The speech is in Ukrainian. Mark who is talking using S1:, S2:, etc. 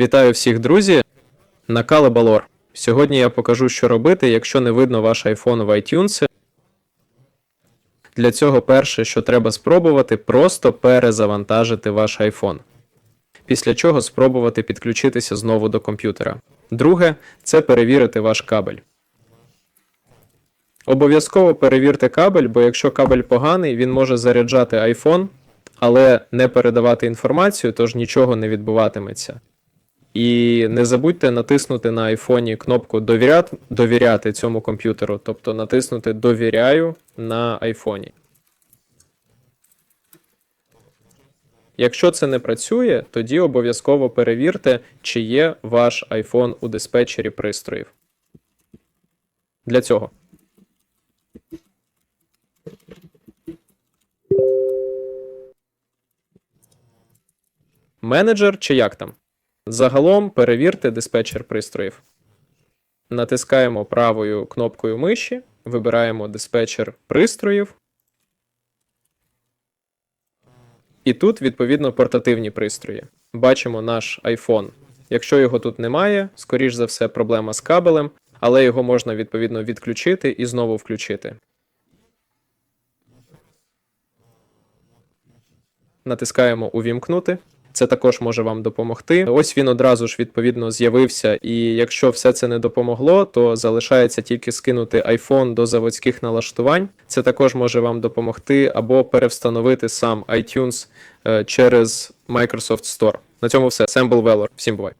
S1: Вітаю всіх, друзі! На Калебалор. Сьогодні я покажу, що робити, якщо не видно ваш iPhone в iTunes. Для цього перше, що треба спробувати, просто перезавантажити ваш iPhone. Після чого спробувати підключитися знову до комп'ютера. Друге це перевірити ваш кабель. Обов'язково перевірте кабель, бо якщо кабель поганий, він може заряджати iPhone, але не передавати інформацію, тож нічого не відбуватиметься. І не забудьте натиснути на айфоні кнопку довіряти, довіряти цьому комп'ютеру, тобто натиснути Довіряю на айфоні. Якщо це не працює, тоді обов'язково перевірте, чи є ваш iPhone у диспетчері пристроїв. Для цього. Менеджер чи як там? Загалом перевірте диспетчер пристроїв. Натискаємо правою кнопкою миші, вибираємо диспетчер пристроїв. І тут, відповідно, портативні пристрої. Бачимо наш iPhone. Якщо його тут немає, скоріш за все, проблема з кабелем, але його можна відповідно відключити і знову включити. Натискаємо Увімкнути. Це також може вам допомогти. Ось він одразу ж відповідно з'явився, і якщо все це не допомогло, то залишається тільки скинути iPhone до заводських налаштувань. Це також може вам допомогти або перевстановити сам iTunes е, через Microsoft Store. На цьому все. Сембл Велор. Всім бувай!